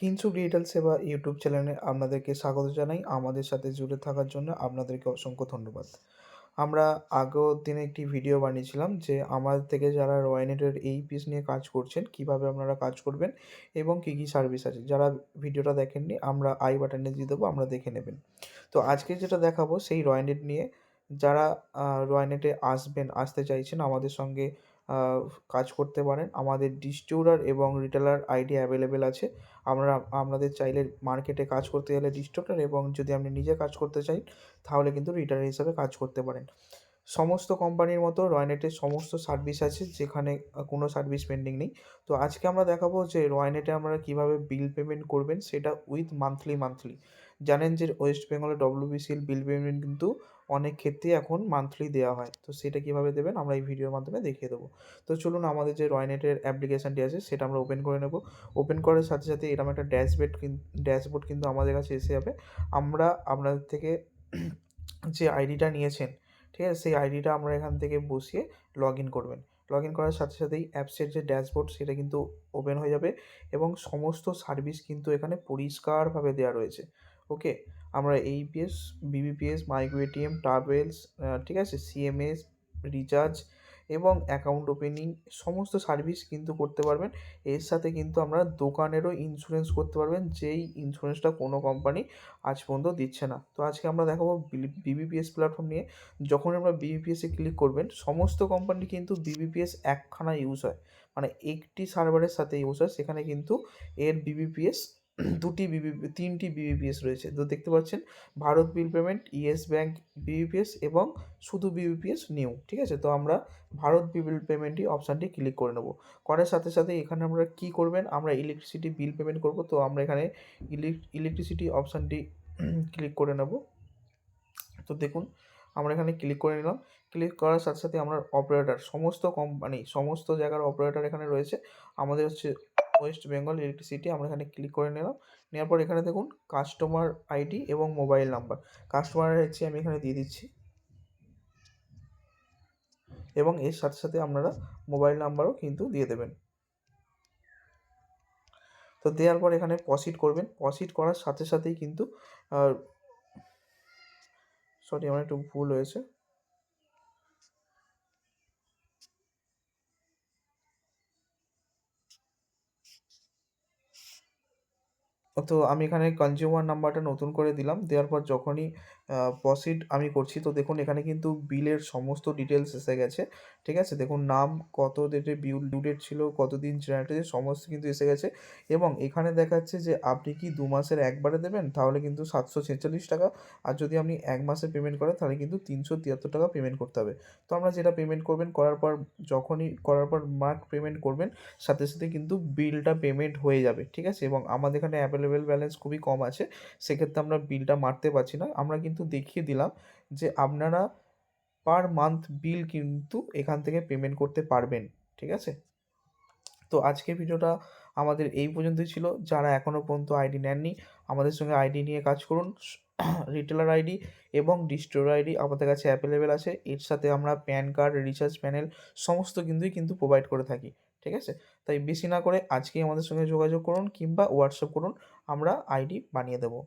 কিনসুক digital সেবা YouTube চ্যানেলে আপনাদেরকে স্বাগত জানাই। আমাদের সাথে জুড়ে থাকার জন্য আপনাদেরকে অসংখ্য ধন্যবাদ। আমরা আগের দিনে একটি ভিডিও বানিয়েছিলাম যে আমাদের থেকে যারা রয়নেটের এই পিস নিয়ে কাজ করছেন, কীভাবে আপনারা কাজ করবেন এবং কী কী সার্ভিস আছে, যারা ভিডিওটা দেখেননি, আমরা আই বাটনে দিয়ে দেবো, আমরা দেখে নেবেন। তো আজকে যেটা দেখাবো, সেই রয়নেট নিয়ে যারা রয়নেটে আসবেন, আসতে চাইছেন আমাদের সঙ্গে কাজ করতে পারেন। আমাদের ডিস্ট্রিবিউটার এবং রিটেলার আইডি অ্যাভেলেবেল আছে। আমরা, আপনাদের চাইলে মার্কেটে কাজ করতে গেলে ডিস্ট্রিবিউটার এবং যদি আপনি নিজে কাজ করতে চাই তাহলে কিন্তু রিটেলার হিসাবে কাজ করতে পারেন। সমস্ত কোম্পানির মতো রয়নেটের সমস্ত সার্ভিস আছে, যেখানে কোনো সার্ভিস পেন্ডিং নেই। তো আজকে আমরা দেখাবো যে রয়নেটে আপনারা কীভাবে বিল পেমেন্ট করবেন, সেটা উইথ মান্থলি মান্থলি। জানেন যে ওয়েস্ট বেঙ্গলে ডব্লিউবিসিএল বিল পেমেন্ট কিন্তু অনেক ক্ষেত্রেই এখন মান্থলি দেওয়া হয়। তো সেটা কীভাবে দেবেন আমরা এই ভিডিওর মাধ্যমে দেখিয়ে দেবো। তো চলুন আমাদের যে রয়নেটের অ্যাপ্লিকেশানটি আছে সেটা আমরা ওপেন করে নেব। ওপেন করার সাথে সাথে এরকম একটা ড্যাশবোর্ড ড্যাশবোর্ড কিন্তু আমাদের কাছে এসে যাবে। আমরা আপনাদের থেকে যে আইডিটা নিয়েছেন, ঠিক আছে? সেই আইডিটা আমরা এখান থেকে বসিয়ে লগ ইন করবেন। লগ ইন করার সাথে সাথেই অ্যাপসের যে ড্যাশবোর্ড সেটা কিন্তু ওপেন হয়ে যাবে এবং সমস্ত সার্ভিস কিন্তু এখানে পরিষ্কারভাবে দেওয়া রয়েছে। ওকে, আমরা AEPS BBPS micro ATM travels ঠিক আছে? সিএমএস রিচার্জ এবং অ্যাকাউন্ট ওপেনিং সমস্ত সার্ভিস কিন্তু করতে পারবেন। এর সাথে কিন্তু আমরা দোকানেরও ইন্স্যুরেন্স করতে পারবেন, যেই ইন্স্যুরেন্সটা কোনো কোম্পানি আজ পর্যন্ত দিচ্ছে না। তো আজকে আমরা দেখাবো বিবিপিএস প্ল্যাটফর্ম নিয়ে। যখন আমরা বিবিপিএসে ক্লিক করবেন, সমস্ত কোম্পানি কিন্তু বিবিপিএস একখানা ইউজ হয়। মানে একটি সার্ভারের সাথে ইউজ হয়, সেখানে কিন্তু এর বিবিপিএস দুটি বিবি তিনটি বিবিপিএস রয়েছে। তো দেখতে পাচ্ছেন, Bharat bill payment, Yes Bank BBPS এবং শুধু বিবিপিএস নিউ, ঠিক আছে? তো আমরা ভারত বিল পেমেন্টই অপশানটি ক্লিক করে নেব। করার সাথে সাথে এখানে আমরা কি করবেন? আমরা ইলেকট্রিসিটি বিল পেমেন্ট করব। তো আমরা এখানে ইলেকট্রিসিটি অপশানটি ক্লিক করে নেব। তো দেখুন, আমরা এখানে ক্লিক করে নিলাম। ক্লিক করার সাথে সাথে আমরা অপারেটার, সমস্ত কোম্পানি, সমস্ত জায়গার অপারেটার এখানে রয়েছে। আমাদের হচ্ছে ওয়েস্ট বেঙ্গল ইলেকট্রিসিটি আমরা এখানে ক্লিক করে নিলাম। নেওয়ার পর এখানে দেখুন কাস্টমার আইডি এবং মোবাইল নাম্বার কাস্টমার হচ্ছে আমি এখানে দিয়ে দিচ্ছি। এবং এর সাথে সাথে আপনারা মোবাইল নাম্বারও কিন্তু দিয়ে দেবেন। তো দেওয়ার পর এখানে পসিট করবেন। পসিট করার সাথে সাথেই কিন্তু সরি আমার একটু ভুল হয়েছে। তো আমি এখানে কনজিউমার নাম্বারটা নতুন করে দিলাম। দেওয়ার পর যখনই প্রসিড আমি করছি। তো দেখুন, এখানে কিন্তু বিলের সমস্ত ডিটেলস এসে গেছে, ঠিক আছে? দেখুন, নাম, কত ডেটে বিল ডিউ ডেট ছিল কত দিন জেনারেট সমস্ত কিন্তু এসে গেছে। এবং এখানে দেখাচ্ছে যে, আপনি কি দু মাসের একবারে দেবেন? তাহলে কিন্তু সাতশো ছেচল্লিশ টাকা। আর যদি আপনি এক মাসে পেমেন্ট করেন, তাহলে কিন্তু তিনশো তিয়াত্তর টাকা পেমেন্ট করতে হবে। তো আমরা যেটা পেমেন্ট করবেন, করার পর, যখনই, করার পর মার্ক পেমেন্ট করবেন, সাথে সাথে কিন্তু বিলটা পেমেন্ট হয়ে যাবে, ঠিক আছে? এবং আমাদের এখানে অ্যাভেলেবেল ব্যালেন্স খুবই কম আছে। সেক্ষেত্রে আমরা বিলটা মারতে পারছি না। আমরা কিন্তু দেখিয়ে দিলাম যে আপনারা পার মান্থ বিল কিন্তু এখান থেকে পেমেন্ট করতে পারবেন, ঠিক আছে? তো আজকের ভিডিওটা আমাদের এই পর্যন্তই ছিল। যারা এখনও পর্যন্ত আইডি নেননি, আমাদের সঙ্গে আইডি নিয়ে কাজ করুন। রিটেলার আইডি এবং ডিস্টোর আইডি আমাদের কাছে অ্যাভেলেবেল আছে। এর সাথে আমরা প্যান কার্ড রিচার্জ প্যানেল সমস্ত কিছুই কিন্তু প্রোভাইড করে থাকি, ঠিক আছে? তাই বেশি না করে আজকেই আমাদের সঙ্গে যোগাযোগ করুন কিংবা হোয়াটসঅ্যাপ করুন, আমরা আইডি বানিয়ে দেবো।